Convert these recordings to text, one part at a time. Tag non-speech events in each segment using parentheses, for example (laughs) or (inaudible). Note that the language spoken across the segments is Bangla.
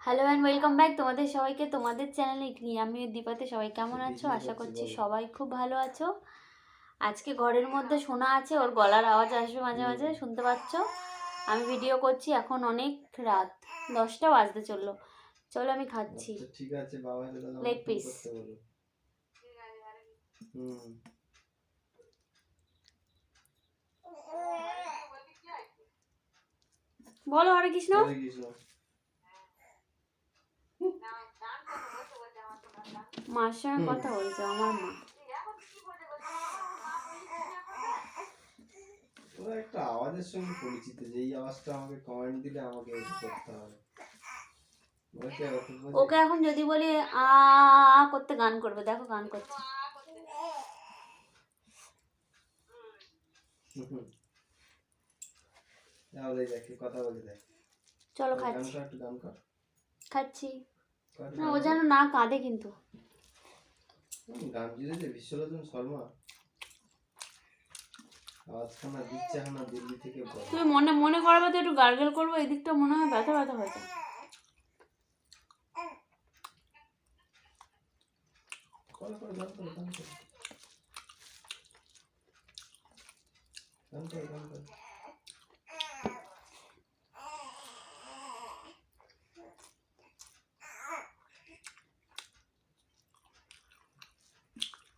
হ্যালো অ্যান্ড ওয়েলকাম ব্যাক তোমাদের সবাইকে তোমাদের চ্যানেলে নিয়ে আমি দীপাতে সবাই কেমন আছো? আশা করছি সবাই খুব ভালো আছো। আজকে ঘরের মধ্যে শোনা আছে ওর গলার আওয়াজ আসবে মাঝে মাঝে শুনতে পাচ্ছ? আমি ভিডিও করছি এখন অনেক রাত দশটা বাজতে চলল। চলো আমি খাচ্ছি। আচ্ছা, ঠিক আছে বাবা এলে তাহলে Leg আমাকে ফোন piece. করতে বলো। হুম বলো হরে কৃষ্ণ। মার সঙ্গে কথা বলছো আমার মা। একটা আওয়াজের সঙ্গে পরিচিত যে এই আওয়াজটা আমাকে কমেন্ট দিলে আমাকে এটা করতে হবে। ওকে এখন যদি বলি আ আ করতে গান করবে দেখো গান করছে। যাও দেখি কথা বলে দেখ। চলো গান খাচ্ছি। কর একটু গান কর। খাচ্ছি। না ও যেন না কাঁদে কিন্তু। গান দিয়েছে বিশ্বরতন শর্মা। আওয়াজখানা দিচ্ছে এখন দিল্লি থেকে তুমি মনে মনে করবে তো একটু গার্গেল করব এই দিকটা মনে হয় ব্যথা ব্যথা হয়েছে। করো করো গান করো গান করো গান করো গান করো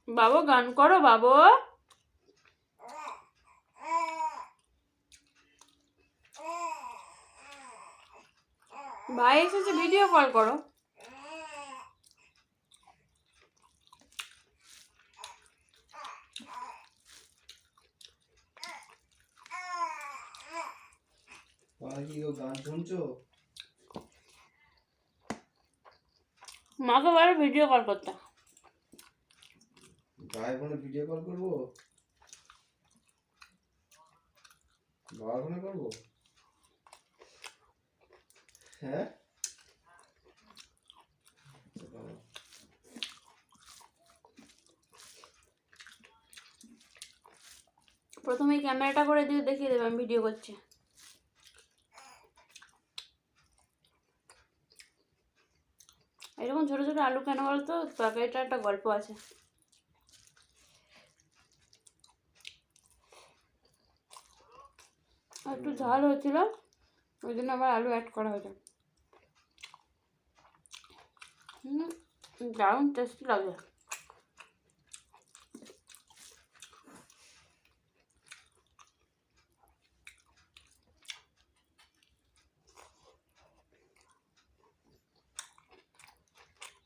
বাবু গান করো বাবু। ভাই এসেছে ভিডিও কল করো। তোমরা কি গান শুনছো? মাকে বলো ভিডিও কল করতে। ভাই ফোনে ভিডিও কল করব? বাবার ফোনে করব? হ্যাঁ? প্রথমে ক্যামেরাটা করে দিয়ে দেখিয়ে দেবে আমি ভিডিও করছি। ছোট আলু কেন বলতো? তরকারিটা একটা গল্প আছে। একটু ঝাল হয়েছিল ওই জন্য আবার আলু অ্যাড করা হয়েছে। হুম দারুণ টেস্টি লাগে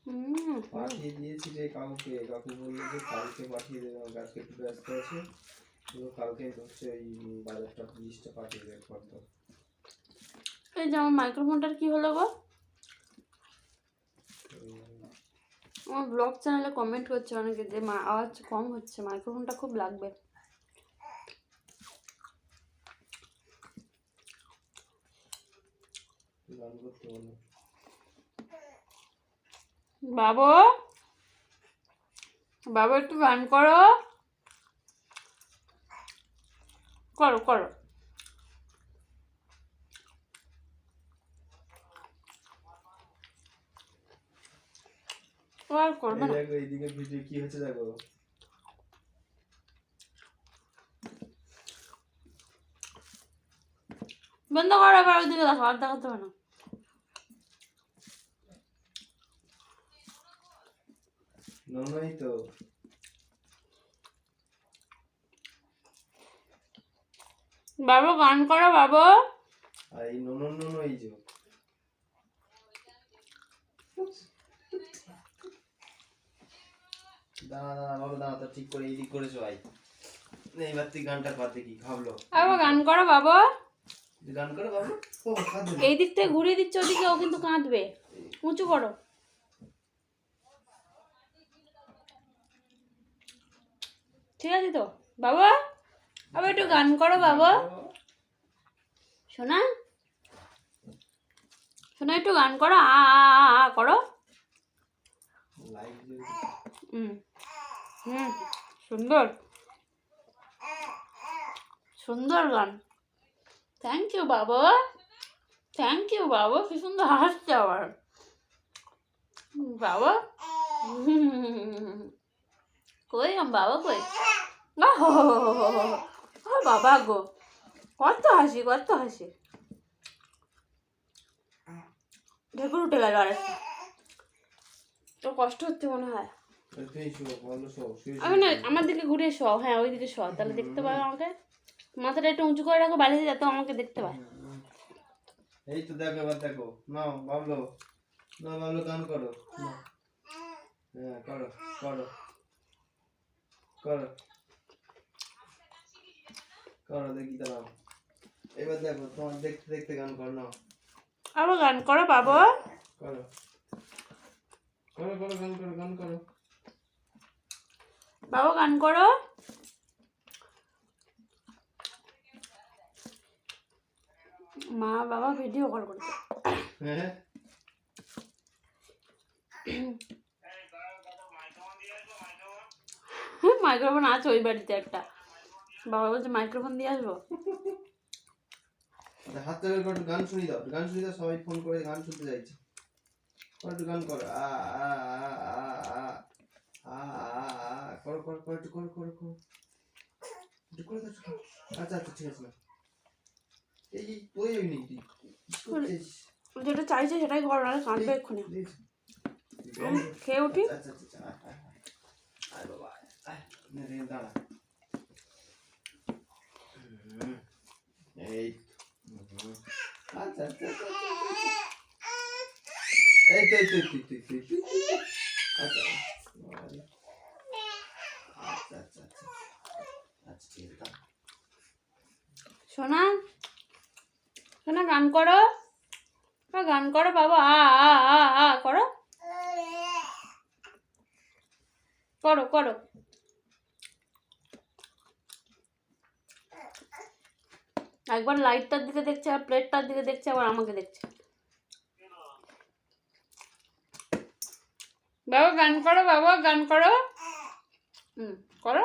হুম পাঠিয়ে দিয়েছি রে কাউকে কাকু বলল যে কালকে পাঠিয়ে দেবে আমাকে আজকে একটু ব্যস্ত আছে। তো কালকে হচ্ছে ওই বাজারটা লিস্টটা পাঠিয়ে দেবে ফর্দ এই যে আমার মাইক্রোফোনটার কি হলো গো? আমার ব্লগ চ্যানেলে কমেন্ট করছে অনেকে যে মা আওয়াজ কম হচ্ছে মাইক্রোফোনটা খুব লাগবে। গান করতে বলো। বাবু? বাবু একটু গান করো। করো করো। ও আর করবে না। এইদিকে ভিডিও কি হচ্ছে দেখো। বন্ধ করো এবার ওইদিকে দেখো আর দেখাতে হবে না। ননই তো বাবু গান করো বাবু। এই ননন নন এই যে। দাঁড়া দাঁড়া বাবা দাঁড়া তো ঠিক করে এইদিক করেছ ভাই এইবার তুই গানটা কর দেখি ভাবলো। বাবু গান করো বাবু। গান করে বাবু। এই দিক থেকে ঘুরিয়ে দিচ্ছে ওদিকে ও কিন্তু কাঁদবে। উঁচু করো। ঠিক আছে তো? বাবা? আবার একটু গান করো বাবা। শোনা শোনা একটু গান করো। আ করো। হুম হুম, সুন্দর। সুন্দর গান। থ্যাংক ইউ বাবা। থ্যাংক ইউ বাবা। কি সুন্দর হাসছে আবার। বাবা? (laughs) কই আম বাবা কই? ও বাবা গো। কত হাসি কত হাসি। ঢেকুর উঠে গেল আর তো কষ্ট হচ্ছে মনে হয়। আমি না আমার দিকে ঘুরে শো হ্যাঁ ওই দিকে শো তাহলে দেখতে পাবে আমাকে। মাথাটা একটু উঁচু করে রাখো বালিশে যাতে আমাকে দেখতে পায়। এই তো দেখো এবার দেখো। নাও বাবলো। না বাবলো গান করো। হ্যাঁ করো করো। করো। করো দেখি দাঁড়াও এবার দেখো তোমার দেখতে দেখতে গান করো নাও। আবার গান করো বাবা। করো। করো করো গান করো গান করো। বাবা গান করো। মা বাবা ভিডিও কল করছে। হ্যাঁ। (coughs) মাইক্রোফোন আছে ওই বাড়িতে একটা। বাবা বলছে মাইক্রোফোন দিয়ে আসব? গান দাও। গান দাও সবাই ফোন করে গান শুনতে চাইছে। আচ্ছা আচ্ছা ঠিক আছে যেটা চাইছে সেটাই করো না এক্ষুনি। খেয়ে উঠি। আচ্ছা। দাঁড়া এই আচ্ছা শোনা শোনা গান করো। গান করো, বাবা। আ আ আ, করো। করো করো। একবার লাইটটার দিকে দেখছে, আর প্লেটটার দিকে দেখছে, আবার আমাকে দেখছে। বাবা, গান করো, বাবা, গান করো। হুম, করো।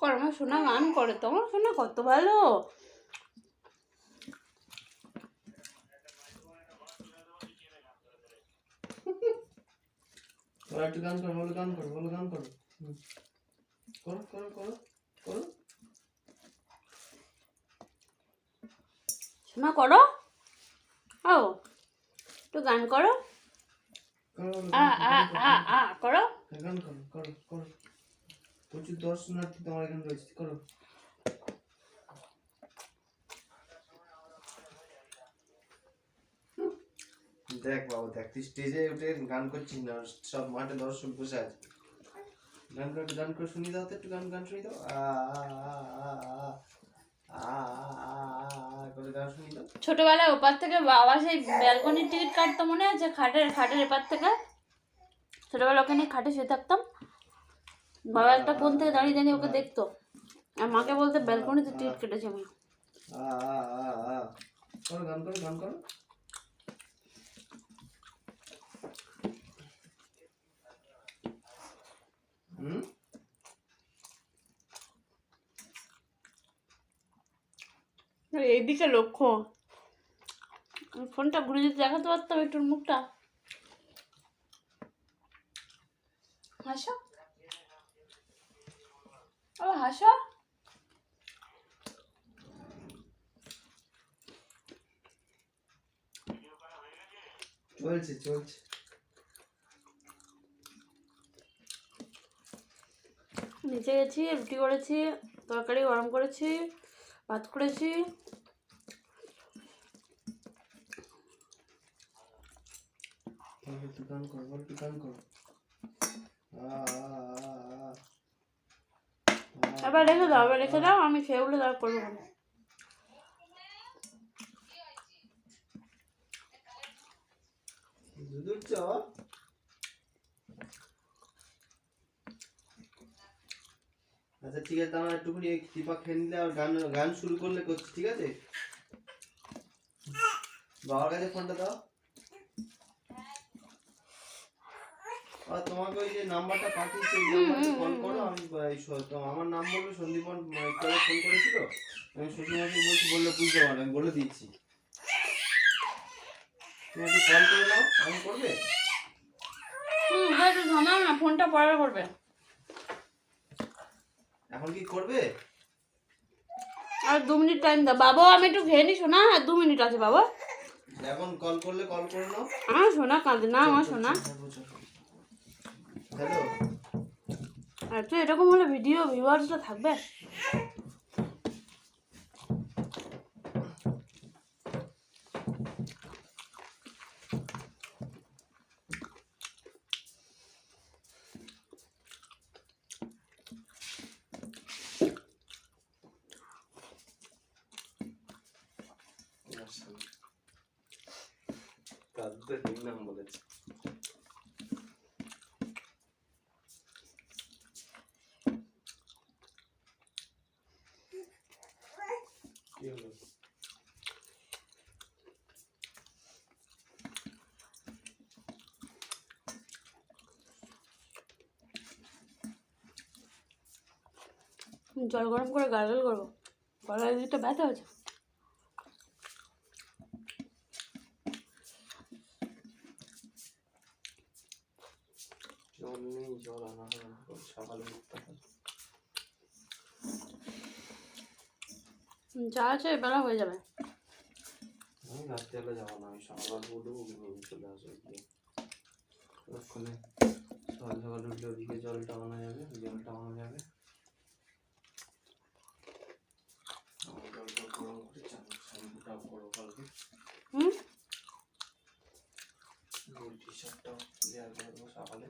করো আমার শোনা গান করে তোমার শোনা কত ভালো। একটু গান করো গান করো গান করো। করো করো করো করো। শোনা করো। ও একটু গান করো। করো আ আ আ আ করো। গান করো করো করো। প্রচুর দর্শনার্থী তোমার এখানে রয়েছে করো। দেখ বাবু দেখ তুই স্টেজে উঠে গান করছিস না সব মাঠে দর্শক বসে আছে। গান করে গান করে শুনি দাও তো একটু গান গান শুনি দাও। আ আ আ আ আ আ আ আ করে গান শুনি দাও ছোটবেলায় ওপার থেকে বাবা সেই ব্যালকনির টিকিট কাটতো মনে আছে খাটের খাটের এপার থেকে। ছোটবেলা ওখানে খাটে শুয়ে থাকতাম। বাবা একটা কোন থেকে দাঁড়িয়ে দাঁড়িয়ে ওকে দেখতো। আর মাকে বলতে ব্যালকনিতে টিকিট কেটেছে আমি গান করো গান করো হুম এইদিকে লক্ষ্য। ফোনটা ঘুরে যেতে দেখাতে পারতাম একটু মুখটা। হাসো। ও হাসো। চলছে চলছে। নিচে গেছি রুটি করেছি তরকারি গরম করেছি ভাত করেছি বল একটু গান করো বল একটু গান করো আ আ আ আ এবার রেখে দাও এবার রেখে দাও, আমি খেয়ে উঠলে তারপর করব। আচ্ছা ঠিক আছে আমার একটুখানি টিপা খেয়ে নিলে আর গান গান শুরু করলে করছি, ঠিক আছে? বাবার কাছে ফোনটা দাও। আর তোমাকে ওই যে নাম্বারটা পাঠিয়েছি ওই নাম্বারে কল করো আমি তো আমার নাম বলল সন্দীপন করে ফোন করেছিল। আমি শ্বশুরমশাই বলছি বললে বুঝতে পারো আমি বলে দিচ্ছি। তুমি একটু কল করে নাও আমি করবে? হুম একটু থামাও না ফোনটা পরে করবে। এখন কি করবে? আর দু মিনিট টাইম দাও। বাবা আমি একটু খেয়ে নি শোনা আর দু মিনিট আছে বাবা। এখন কল করলে কল করে নাও। আমার শোনা কাঁদে না আমার শোনা হ্যালো? আর তো এরকম হলে ভিডিও ভিউয়ার্সটা থাকবে? তাদের নাম বলেছে। জল গরম করে গার্গল করব। গলার দিকটা ব্যথা হয়েছে জল নেই, জল আনা সকালে উঠতে হবে যা আছে বেলা হয়ে যাবে। আমি রাত্রিবেলা যাব না আমি সকাল উঠবো ঘুমিয়ে চলে আসব। ততক্ষণে সকাল সকাল উঠলে ওদিকে জলটা আনা যাবে জলটা আনা যাবে। জলটা গরম করে চান শ্যাম্পুটাও কালকে। হুম? টি দেওয়া করব সকালে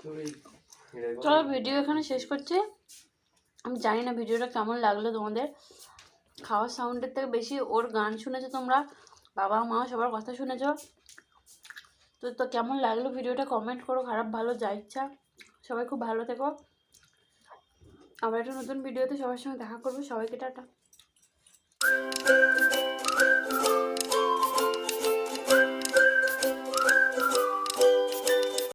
তুমি চলো ভিডিও এখানে শেষ করছি। আমি জানি না ভিডিওটা কেমন লাগল তোমাদের। খাওয়ার সাউন্ডের থেকে বেশি ওর গান শুনেছো তোমরা, বাবা মা সবার কথা শুনেছো। তো তো কেমন লাগল ভিডিওটা কমেন্ট করো, খারাপ ভালো যা ইচ্ছা। সবাই খুব ভালো থেকো। আবার একটা নতুন ভিডিওতে সবার সঙ্গে দেখা করব। সবাইকে টাটা।